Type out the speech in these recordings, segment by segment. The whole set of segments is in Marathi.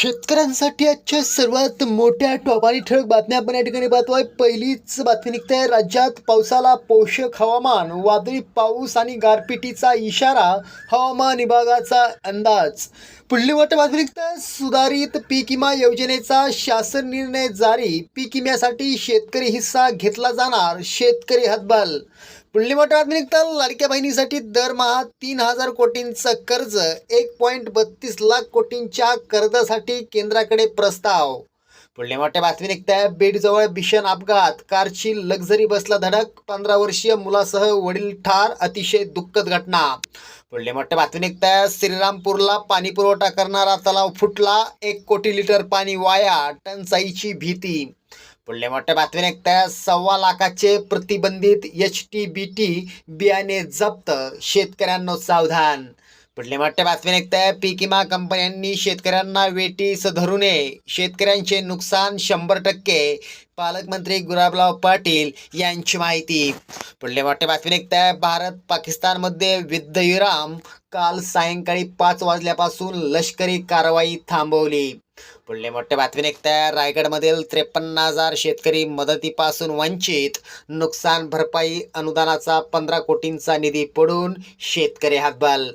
शेतकऱ्यांसाठी आजच्या सर्वात मोठ्या टॉप आणि ठळक बातम्या आपण या ठिकाणी पाहतोय. पहिलीच बातमी निघते. राज्यात पावसाला पोषक हवामान वादळी पाऊस आणि गारपिटीचा इशारा हवामान विभागाचा अंदाज. पुढली मोठ्या बातमी निघते. सुधारित पीक विमा योजनेचा शासन निर्णय जारी. पीक विम्यासाठी शेतकरी हिस्सा घेतला जाणार. शेतकरी हतबल पुढली मोठ्या बातमी निघतात लाडक्या बहिणीसाठी दरमहा तीन हजार कोटींचं कर्ज एक पॉईंट बत्तीस लाख कोटींच्या कर्जासाठी केंद्राकडे प्रस्ताव. पुढली मोठ्या बातमी निघताय बीडजवळ भीषण अपघात कारची लक्झरी बसला धडक पंधरा वर्षीय मुलासह वडील ठार अतिशय दुःखद घटना. पुढली मोठ्या बातमी निघताय श्रीरामपूरला पाणी पुरवठा करणारा तलाव फुटला एक कोटी लिटर पाणी वाया टंचाईची भीती. पुढल्या मोठ्या बातमी निघताय. सव्वा लाखाचे प्रतिबंधित एच टी बी टी बियाणे जप्त शेतकऱ्यांना सावधान. पुढल्या मोठ्या बातमी निघताय. पीक विमा कंपन्यांनी शेतकऱ्यांना वेटीस धरू नये. शेतकऱ्यांचे नुकसान शंभर टक्के. पालकमंत्री गुलाबराव पाटील यांची माहिती. पुढल्या मोठ्या बातमी निघताय. भारत पाकिस्तानमध्ये युद्धविराम काल सायंकाळी पाच वाजल्यापासून लष्करी कारवाई थांबवली. पुढले मोठे बातमी निघताय. रायगडमधील त्रेपन्न हजार शेतकरी मदतीपासून वंचित. नुकसान भरपाई अनुदानाचा पंधरा कोटींचा निधी पडून शेतकरी हातबाल.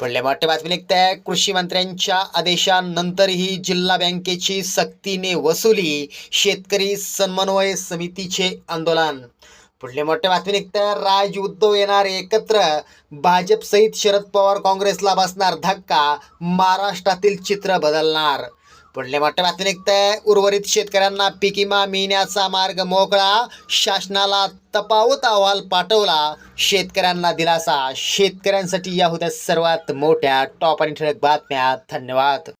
पुढले मोठे बातमी निघताय. कृषी मंत्र्यांच्या आदेशानंतरही जिल्हा बँकेची सक्तीने वसुली शेतकरी समन्वय समितीचे आंदोलन. पुढले मोठे बातमी निघताय. राज उद्धव येणार एकत्र. भाजप सहित शरद पवार काँग्रेसला बसणार धक्का. महाराष्ट्रातील चित्र बदलणार. पुढले मोठ्या बातमी निघताय उर्वरित शेतकऱ्यांना पीक विमा मिळण्याचा मार्ग मोकळा. शासनाला तपावत अहवाल पाठवला. शेतकऱ्यांना दिलासा. शेतकऱ्यांसाठी या होत्या सर्वात मोठ्या टॉप आणि ठळक बातम्या. धन्यवाद.